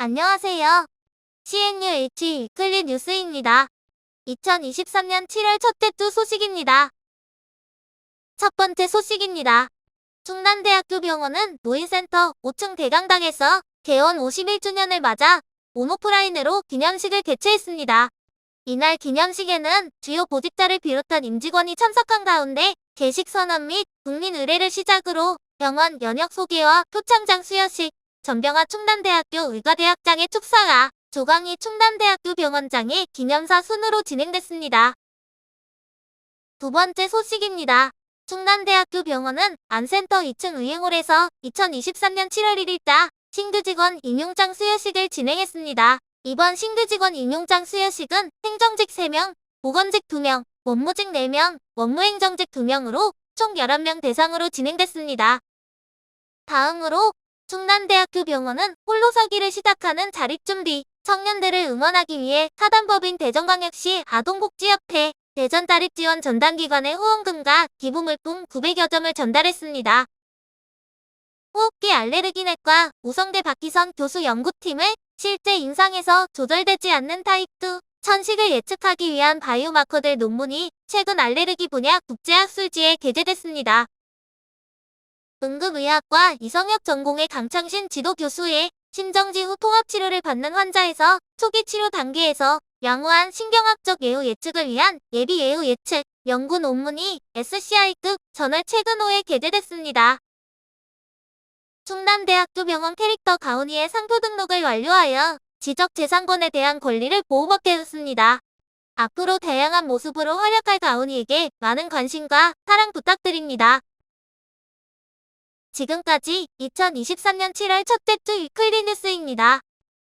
안녕하세요. CNUH 위클리 뉴스입니다. 2023년 7월 첫째 주 소식입니다. 첫 번째 소식입니다. 충남대학교 병원은 노인센터 5층 대강당에서 개원 51주년을 맞아 온오프라인으로 기념식을 개최했습니다. 이날 기념식에는 주요 보직자를 비롯한 임직원이 참석한 가운데 개식 선언 및 국민 의례를 시작으로 병원 연역 소개와 표창장 수여식, 전병아 충남대학교 의과대학장의 축사와 조강희 충남대학교 병원장의 기념사 순으로 진행됐습니다. 두 번째 소식입니다. 충남대학교 병원은 안센터 2층 의행홀에서 2023년 7월 1일자 신규 직원 임용장 수여식을 진행했습니다. 이번 신규 직원 임용장 수여식은 행정직 3명, 보건직 2명, 원무직 4명, 원무행정직 2명으로 총 11명 대상으로 진행됐습니다. 다음으로 충남대학교 병원은 홀로서기를 시작하는 자립준비, 청년들을 응원하기 위해 사단법인 대전광역시 아동복지협회 대전자립지원 전담기관의 후원금과 기부물품 900여 점을 전달했습니다. 호흡기 알레르기내과 우성대 박희선 교수 연구팀을 실제 임상에서 조절되지 않는 타입2 천식을 예측하기 위한 바이오마커들 논문이 최근 알레르기 분야 국제학 술지에 게재됐습니다. 응급의학과 이성혁 전공의 강창신 지도 교수의 심정지 후 통합치료를 받는 환자에서 초기 치료 단계에서 양호한 신경학적 예후 예측을 위한 예비 예후 예측 연구 논문이 SCI급 저널 최근 호에 게재됐습니다. 충남대학교 병원 캐릭터 가온이의 상표 등록을 완료하여 지적재산권에 대한 권리를 보호받게 했습니다. 앞으로 다양한 모습으로 활약할 가온이에게 많은 관심과 사랑 부탁드립니다. 지금까지 2023년 7월 첫째 주 위클리 뉴스입니다.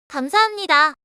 감사합니다.